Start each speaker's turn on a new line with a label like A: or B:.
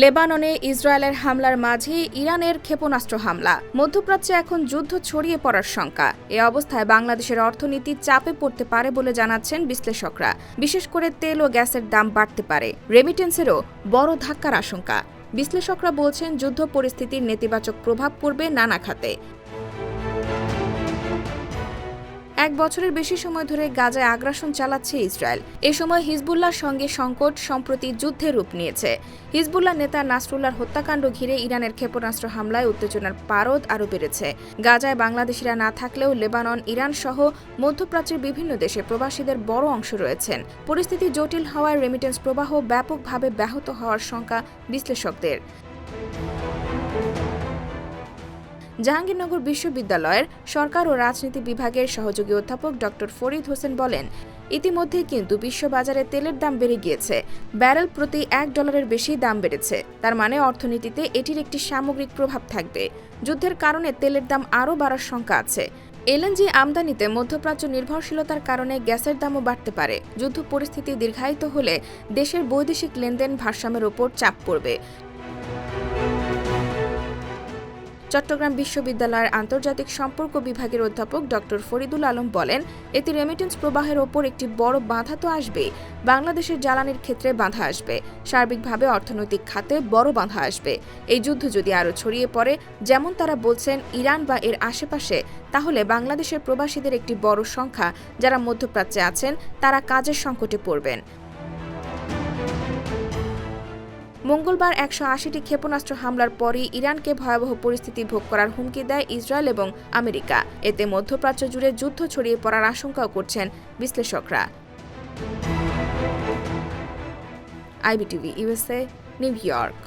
A: লেবাননে ইসরায়েলের হামলার মাঝে ইরানের ক্ষেপণাস্ত্র হামলা মধ্যপ্রাচ্যে এখন যুদ্ধ ছড়িয়ে পড়ার শঙ্কা এ অবস্থায় বাংলাদেশের অর্থনীতি চাপে পড়তে পারে বলে জানাচ্ছেন বিশ্লেষকরা বিশেষ করে তেল ও গ্যাসের দাম বাড়তে পারে রেমিটেন্সেরও বড় ধাক্কার আশঙ্কা বিশ্লেষকরা বলছেন যুদ্ধ পরিস্থিতির নেতিবাচক প্রভাব পড়বে নানা খাতে এক বছরের বেশি সময় ধরে গাজায় আগ্রাসন চালাচ্ছে ইসরায়েল এ সময় হিজবুল্লার সঙ্গে সংকট সম্প্রতি যুদ্ধে রূপ নিয়েছে হিজবুল্লাহ নেতা নাসরুল্লার হত্যাকাণ্ড ঘিরে ইরানের ক্ষেপণাস্ত্র হামলায় উত্তেজনার পারদ আরও বেড়েছে গাজায় বাংলাদেশিরা না থাকলেও লেবানন ইরান সহ মধ্যপ্রাচ্যের বিভিন্ন দেশে প্রবাসীদের বড় অংশ রয়েছেন পরিস্থিতি জটিল হওয়ায় রেমিটেন্স প্রবাহ ব্যাপকভাবে ব্যাহত হওয়ার শঙ্কা বিশ্লেষকদের জাহাঙ্গীরনগর বিশ্ববিদ্যালয়ের সরকার ও রাজনীতি বিভাগের সহযোগী অধ্যাপক ডক্টর ফরিদ হোসেন বলেন ইতিমধ্যেই কিন্তু বিশ্ববাজারে তেলের দাম বেড়ে গিয়েছে ব্যারেল প্রতি এক ডলারের বেশি দাম বেড়েছে তার মানে অর্থনীতিতে এটির একটি সামগ্রিক প্রভাব থাকবে যুদ্ধের কারণে তেলের দাম আরও বাড়ার শঙ্কা আছে এলএনজি আমদানিতে মধ্যপ্রাচ্য নির্ভরশীলতার কারণে গ্যাসের দামও বাড়তে পারে যুদ্ধ পরিস্থিতি দীর্ঘায়িত হলে দেশের বৈদেশিক লেনদেন ভারসাম্যের ওপর চাপ পড়বে চট্টগ্রাম বিশ্ববিদ্যালয়ের আন্তর্জাতিক সম্পর্ক বিভাগের অধ্যাপক ডক্টর ফরিদুল আলম বলেন এতে রেমিটেন্স প্রবাহের ওপর একটি বড় বাধা তো আসবে বাংলাদেশের জ্বালানির ক্ষেত্রে বাধা আসবে সার্বিকভাবে অর্থনৈতিক খাতে বড় বাধা আসবে এই যুদ্ধ যদি আরও ছড়িয়ে পড়ে যেমন তারা বলছেন ইরান বা এর আশেপাশে তাহলে বাংলাদেশের প্রবাসীদের একটি বড় সংখ্যা যারা মধ্যপ্রাচ্যে আছেন তারা কাজের সংকটে পড়বেন মঙ্গলবার একশো আশিটি ক্ষেপণাস্ত্র হামলার পরই ইরানকে ভয়াবহ পরিস্থিতি ভোগ করার হুমকি দেয় ইসরায়েল এবং আমেরিকা এতে মধ্যপ্রাচ্য জুড়ে যুদ্ধ ছড়িয়ে পড়ার আশঙ্কাও করছেন বিশ্লেষকরা
B: আইবিটিভি ইউএসএ নিউ ইয়র্ক